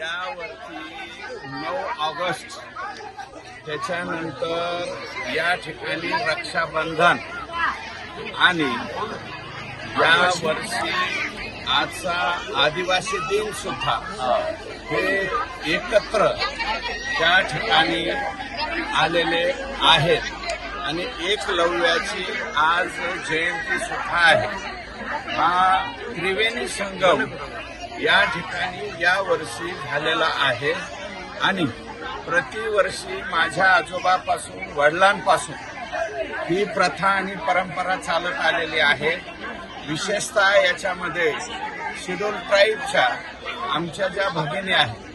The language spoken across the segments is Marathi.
यावरती नऊ ऑगस्ट त्याच्यानंतर या ठिकाणी रक्षाबंधन आणि या वर्षी आजचा आदिवासी दिन सुद्धा हे एकत्र त्या ठिकाणी आलेले आहेत. आणि एकलव्याची आज जयंती सुद्धा आहे. हा त्रिवेणी संगम या ठिकाणी या वर्षी झालेला आहे. आणि प्रतिवर्षी माझ्या आजोबापासून वडिलांपासून ही प्रथा आणि परंपरा चालत आलेली आहे. विशेषतः याच्यामध्ये शेड्यूल ट्राईबच्या आमच्या ज्या भगिनी आहेत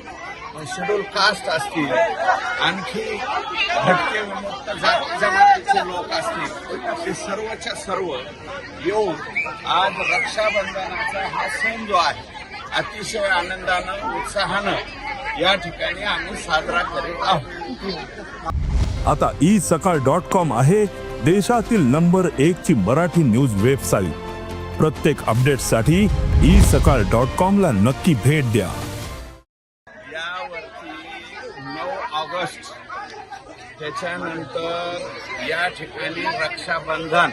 शेड्यूल कास्ट असतील आणखी भटके विमुक्त जमातीचे लोक असतील ते सर्वच्या सर्व येऊन आज रक्षाबंधनाचा हा सण जो आहे अतिशय आनंदानं उत्साहानं या ठिकाणी आम्ही साजरा करीत आहोत. आता ई सकाळ डॉट कॉम आहे देशातील नंबर एक ची मराठी न्यूज वेबसाईट प्रत्येक अपडेटसाठी ई सकाळ डॉट कॉम ला नक्की भेट द्या. यावरती नऊ ऑगस्ट त्याच्यानंतर या ठिकाणी रक्षाबंधन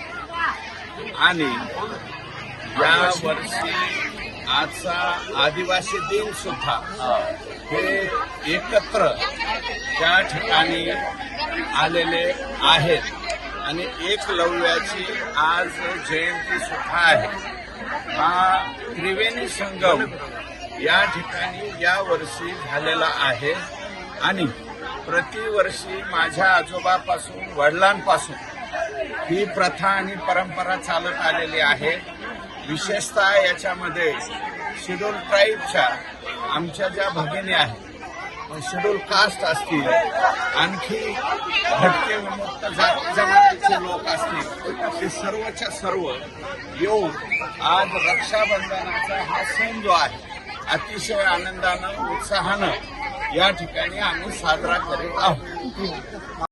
आणि या वर्षी आजचा आदिवासी दिन सुद्धा हे एकत्र त्या ठिकाणी आलेले आहेत. आणि एकलव्याची आज जयंती सुद्धा आहे. हा त्रिवेणी संगम या ठिकाणी या वर्षी झालेला आहे. आणि प्रतिवर्षी माझ्या आजोबापासून वडिलांपासून ही प्रथा आणि परंपरा चालत आलेली आहे. विशेषतः याच्यामध्ये शेड्यूल ट्राईबच्या आमच्या ज्या भगिनी आहेत शेड्यूल कास्ट असतील आणखी भटके विमुक्त जमातीचे लोक असतील ते सर्वच्या सर्व येऊन आज रक्षाबंधनाचा हा सण जो आहे अतिशय आनंदानं उत्साहानं या ठिकाणी आम्ही साजरा करीत आहोत.